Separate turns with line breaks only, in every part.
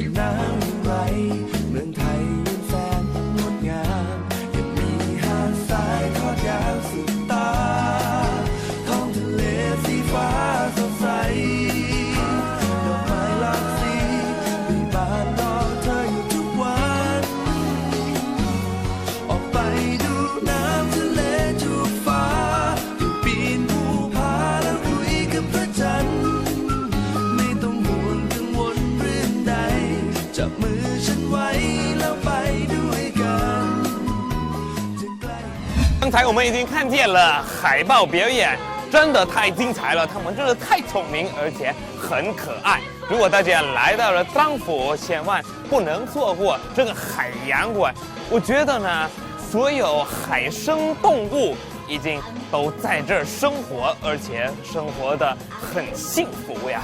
จะ
刚才我们已经看见了海豹表演，真的太精彩了，他们真的太聪明，而且很可爱。如果大家来到了漳府，千万不能错过这个海洋馆。我觉得呢，所有海生动物已经都在这儿生活，而且生活的很幸福呀。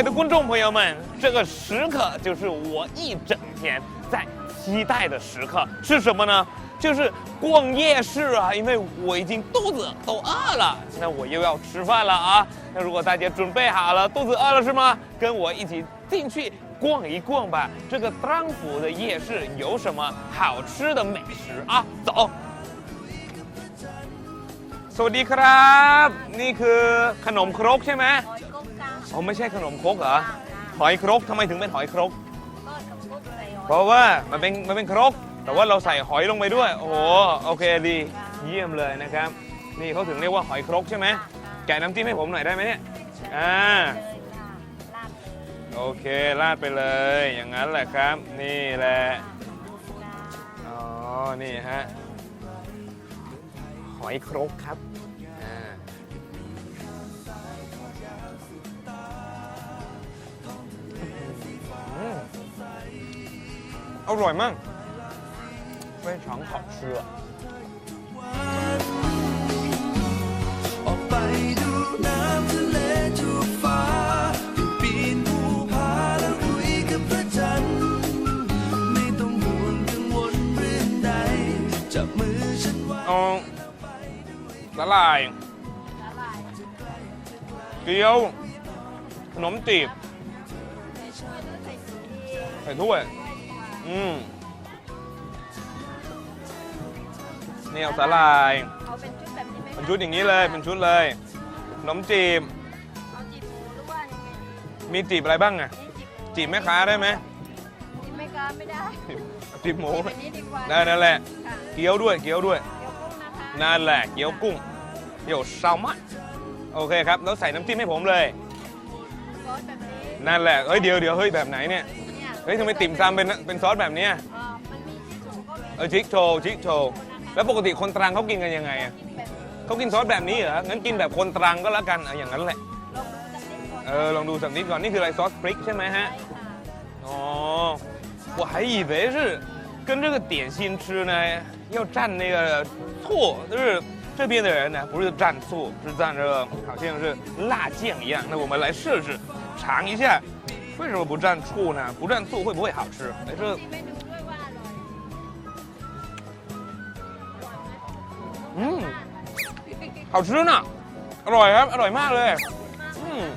爱的观众朋友们，这个时刻就是我一整天在期待的时刻，是什么呢？就是逛夜市啊，因为我已经肚子都饿了，那我又要吃饭了啊。那如果大家准备好了，肚子饿了是吗？跟我一起进去逛一逛吧。这个漳府的夜市有什么好吃的美食啊？走。สวัสดีครับ นี่คือขนมครกใช่ไหม
ห อยกบกา
อ๋อไม่ใช่ขนมครกเหรอ หอยครกทำไมถึงเป็นหอยครก
ก็ทำกบใส่หอย
เพราะว่ามันเป็นมันเป็นครก แต่ว่าเราใส่หอยลงไปด้วย โอ้โหโอเคดีเยี่ยมเลยนะครับ นี่เขาถึงเรียกว่าหอยครกใช่ไหมแกะน้ำจิ้มให้ผมหน่อยได้ไหมเนี่ยอ่า
เลยค่ะลาด
โอเคราดไปเลยอย่างนั้นแหละครับ นี่แหละอ๋อนี่ฮะหอยครกครับ อร่อยมาก非常好吃啊
ออกไปดูน้ำทะเลทุกฟ้าไปปีนภูผาแล้วคุยกับพระจันทร์ ไม่ต้องห่วงกังวลเรื่องใด จับมือฉันไว้
เอาสาหร่าย
ละลาย
เกี๊ยวขนมจีบ
ใส่ถ้วยหรื อใส่ถุงดี
ใส่ถ้วยอืมนี่เอาสาหร่าย
เอาเป็นชุดแบบนี้ไหม
เป็นชุดอย่างนี้เลยเป็นชุดเลยขนมจีบ
เอาจีบหมูหรือว่ายังไง
มีจีบอะไรบ้างอะ
นี่จีบหมู
จีบแม่ค้าได้ไหม
จีบไม่กล้าไม่ได้
จีบหมู
จีบแบบนี้ดีกว่า
ได้นั่นแหละ
ค่ะ
เกี๊ยวด้วย เกี๊ยวด้วย
เดี๋ยวกุ้งนะคะ
นั่นแหละ เกี๊ยวกุ้ง เดี๋ยวแซลมอนโอเคครับ แล้วใส่น้ำจิ้มให้ผมเลย
ซอสแบบนี้
นั่นแหละเฮ้ยเดี๋ยวเดี๋ยวเฮ้ยแบบไหนเนี่ย
เนี่ย
เฮ้ยทำไมติ่มซำเป็นเป็นซอสแบบเนี้ย
เอ่อมันมีที่สูงก็มี
เออชิคโชว์ชิคโชว์แล้วปกติคนตรังเขากินกันยังไงอะ
แบบนี้
เขากินซอสแบบนี้เหรอ งั้นกินแบบคนตรังก็แล้วกันเอาอย่างนั้นแหละ
ลองดูสักนิดก่อน
เออ ลองดูสักนิดก่อน นี่คืออะไรซอสพริกใช่ไหมฮะ
ใช่ค่ะ
哦，我还以为是跟这个点心吃呢，要蘸那个醋，就是这边的人呢不是蘸醋，是蘸这个好像是辣酱一样。那我们来试试，尝一下， 为什么不蘸醋呢？不蘸醋会不会好吃？
没事
嗯好吃呢。来呀来嘛嘞嗯。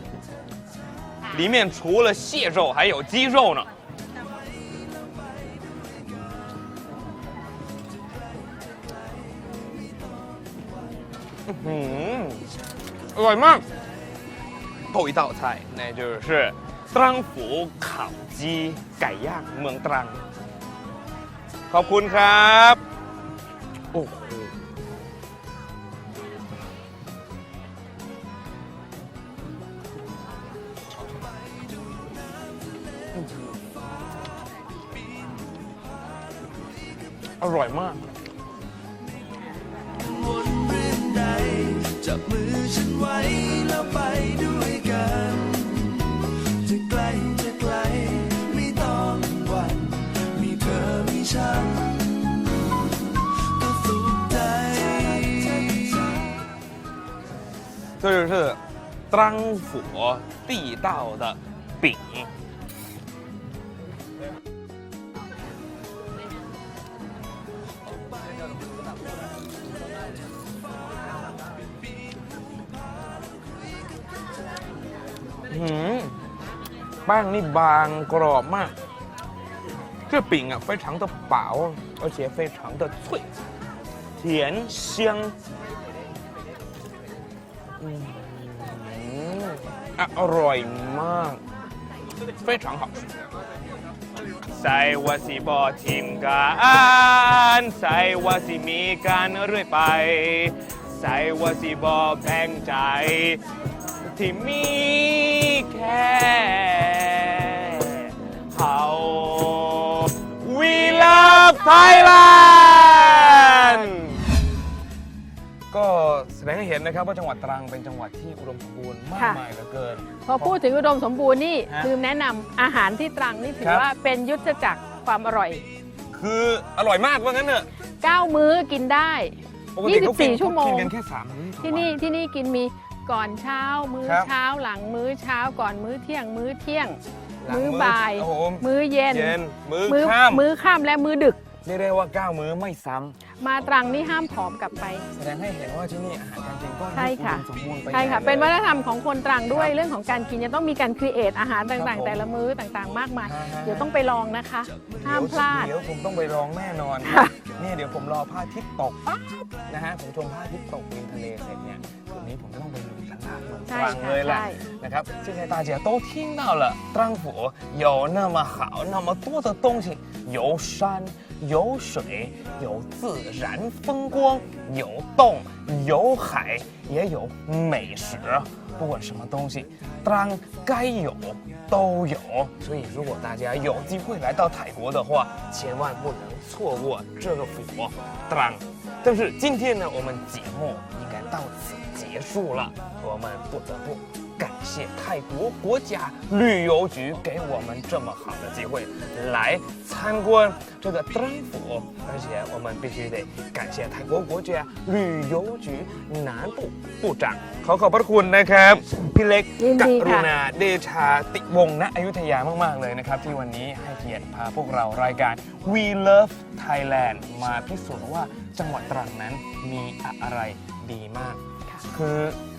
里面除了蟹肉还有鸡肉呢。嗯来嘛后一道菜那就是 ตรังฝู烤鸡ไก่ย่างเมืองตรัง ขอบคุณครับ โอ้โหอร่อยมาก 这就是张佛地道的饼。หืมแป้งนี่บางกรอบมาก这饼啊非常的薄而且非常的脆甜香嗯อ่ะ อร่อยมาก非常好吃ใส่ว่าสิบอทิมกันใส่ว่าสิมีกันเรื่อยไป ใส่ว่าสิบอแบ่งใจ ที่มีแค่เขา We love Thailand เห็นนะครับว่าจังหวัดตรังเป็นจังหวัดที่อุดมสมบูรณ์มาก
ค่ะ
มายเหลือเกิน
พอพูดถึงอุดมสมบูรณ์นี่
ฮะ
คือแนะนำอาหารที่ตรังนี่ถื
ครั
อบ ว่าเป็นยุทธจักรความอร่อย
คืออร่อยมากว่างั้นเนอะ
9 มื้อกินได้
ปกติเขากิน
24ชั่วโมง
กินกันแค่สามมื้อต่อ
ที่
วั
นี่ที่นี่กินมีก่อนเช้า มื้อ
ครับ
เช้าหลังมื้อเช้าก่อนมื้อเที่ยง มื้อเที่ยง
หลัง
มื้อบ่าย
โอ้โห
มื้อเย็น
เย็น มื้อ
มื้อ
ค่ำ
มื้อค่ำและมื้อดึก
เรียกได้ว่า 9 มื้อไม่ซ้ำ
มาตรังนี่ห้ามผอมกลับไป
แสดงให้เห็นว่าที่นี่อาหารการกินก็
ใช่ค่ะ
อุดมสมบูรณ์ไป
ใช่ค่ะ
ใหญ่
เป็นวัฒ
ล
น
ย
ธรรมของคนตรังด้วย
ครับ
เรื่องของการกินจะต้องมีการครีเอทอาหาร
ครั
ต่าง
บผม
ๆ แต่ละมื้อต่างๆ มากมาย
อ่าฮะ
เดี๋ยวต้องไปลองนะคะ ห้ามพลาด
เดี๋ยวผมต้องไปลองแน่นอน
ค่ะ
นี่เดี๋ยวผมรอพระอาทิตย์ตกปั๊บนะฮะผมชมพระอาทิตย์ตกริมทะเลเสร็จเนี่ยคืนนี้ผมจะต้องไปลุยตลาดเมืองต
ใช่
รัง
ค่ะ
เลยแหละ
ใช่
นะครับ现在大家都听到了ตรัง府有那么好那么多的东西 有山有水有自然风光有洞有海也有美食不管什么东西当该有都有。所以如果大家有机会来到泰国的话千万不能错过这个府当但是今天呢我们节目应该到此结束了我们不得不感谢泰国国家旅游局给我们这么好的机会来参观这个丹府，而且我们必须得感谢泰国国家旅游局南部部长ขอขอบพระคุณนะครับ พี่เล็ก
ยิน
ก
ดี
รุ
ค่ะ
ณาเดชาติวงศ์ณอยุธยามาก ๆ เลยนะครับ ที่วันนี้ให้เกียรติพาพวกเรารายการ We Love Thailand มาพิสูจน์ว่าจังหวัดตรังนั้นมีอะไรดีมาก
ค่ะ
คือ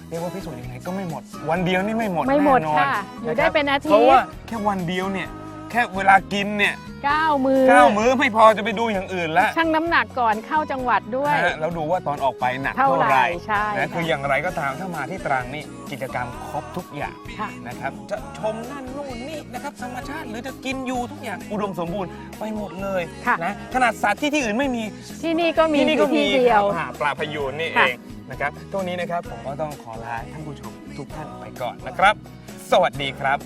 เรียกว่าพิสูจน์ยังไงก็ไม่หมด วันเดียวนี่ไม่หมด
ไม่หมด
แน่นอน
ค่ะอยู่ได้ะ
ครับ
เป็นอาทิตย์
เพราะว่าแค่วันเดียวเนี่ยแค่เวลากินเนี่ย
9มื้อ
เก้ามื้อไม่พอจะไปดูอย่างอื่นแล้ว
ชั่งน้ำหนักก่อนเข้าจังหวัดด้วย
นะฮะแล้วดูว่าตอนออกไปหนัก
เท่า
เท่า
ไหร่
ไหร่
ใช่
นะ
ค่ะ
คืออย่างไรก็ตามถ้ามาที่ตรังนี่กิจกรรมครบทุกอย่าง
ค่ะ
นะครับจะชมนั่นนู่นนี่นะครับธรรมชาติหรือจะกินอยู่ทุกอย่างอุดมสมบูรณ์ไปหมดเลย
ค่ะ
นะขนาดสัตว์ที่ที่อื่นไม่มี
ที่นี่ก็มี
ที่นี่ก็
อยู่
มี
ที่เดียว
ครับปลาพยูนนี่เอ
ค่ะ
ง นะครับตรงนี้นะครับผมก็ต้องขอลาท่านผู้ชมทุกท่านไปก่อนนะครับ สวัสดีครับ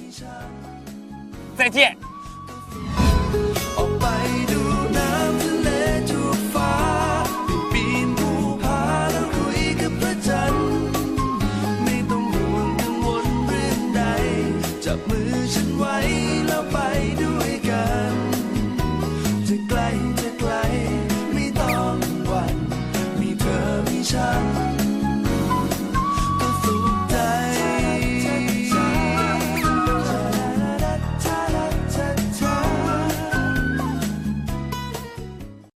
เจเจ